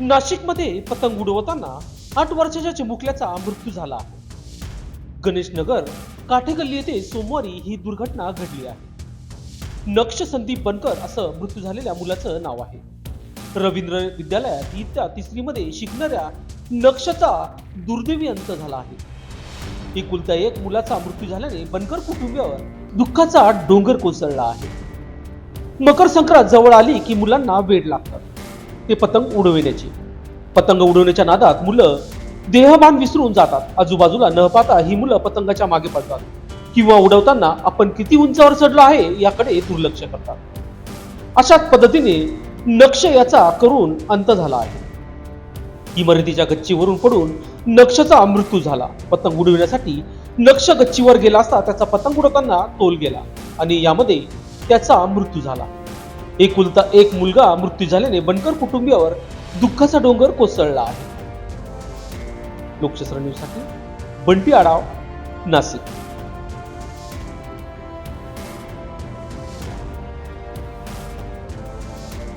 नाशिकमध्ये पतंग उडवताना आठ वर्षाच्या चिमुकल्याचा मृत्यू झाला आहे. गणेशनगर काठेगल्ली येथे सोमवारी ही दुर्घटना घडली आहे. नक्ष संदीप बनकर असं मृत्यू झालेल्या मुलाचं नाव आहे. रवींद्र विद्यालयात इयत्ता तिसरीमध्ये शिकणाऱ्या नक्षचा दुर्दैवी अंत झाला आहे. एकुलता एक मुलाचा मृत्यू झाल्याने बनकर कुटुंबियावर दुःखाचा डोंगर कोसळला आहे. मकर संक्रांत जवळ आली की मुलांना वेड लागतात. ते पतंग उडविण्याची. पतंग उडवण्याच्या नादात मुलं देहभान विसरून जातात. आजूबाजूला न पाहता ही मुलं पतंगाच्या मागे पडतात. किंवा उडवताना आपण किती उंचावर चढलो आहे याकडे दुर्लक्ष करतात. अशाच पद्धतीने नक्ष याचा करून अंत झाला आहे. इमारतीच्या गच्चीवरून पडून नक्षचा मृत्यू झाला. पतंग उडविण्यासाठी नक्ष गच्चीवर गेला असता त्याचा पतंग उडवताना तोल गेला आणि यामध्ये त्याचा मृत्यू झाला. एकुलता एक मुलगा मृत्यू झाल्याने बनकर कुटुंबियावर दुःखाचा डोंगर कोसळला आहे. लोकशास्त्र न्यूजसाठी बंटी आडाव नाशिक.